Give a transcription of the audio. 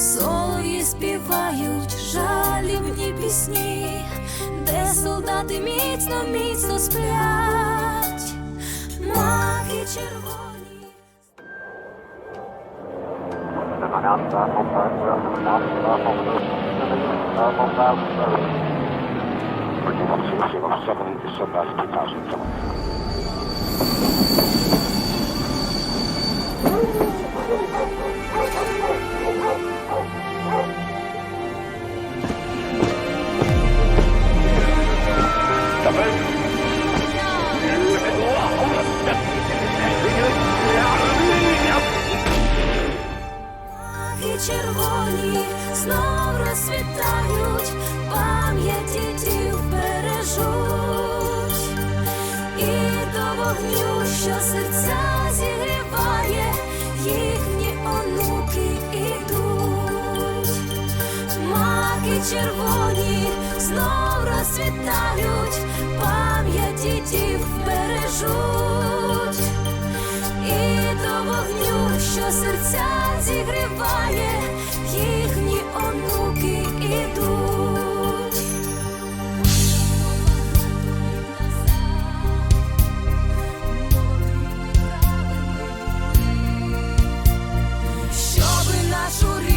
Солов'ї співають жалібні пісні, де солдати міцно, міцно сплять, махи червоні. Продівався 17 пам'яті бережуть, і до вогню, що серця зігріває, їхні онуки ідуть. Маки червоні знов розцвітають, пам'яті дів бережуть. І до вогню, що серця зігріває, sul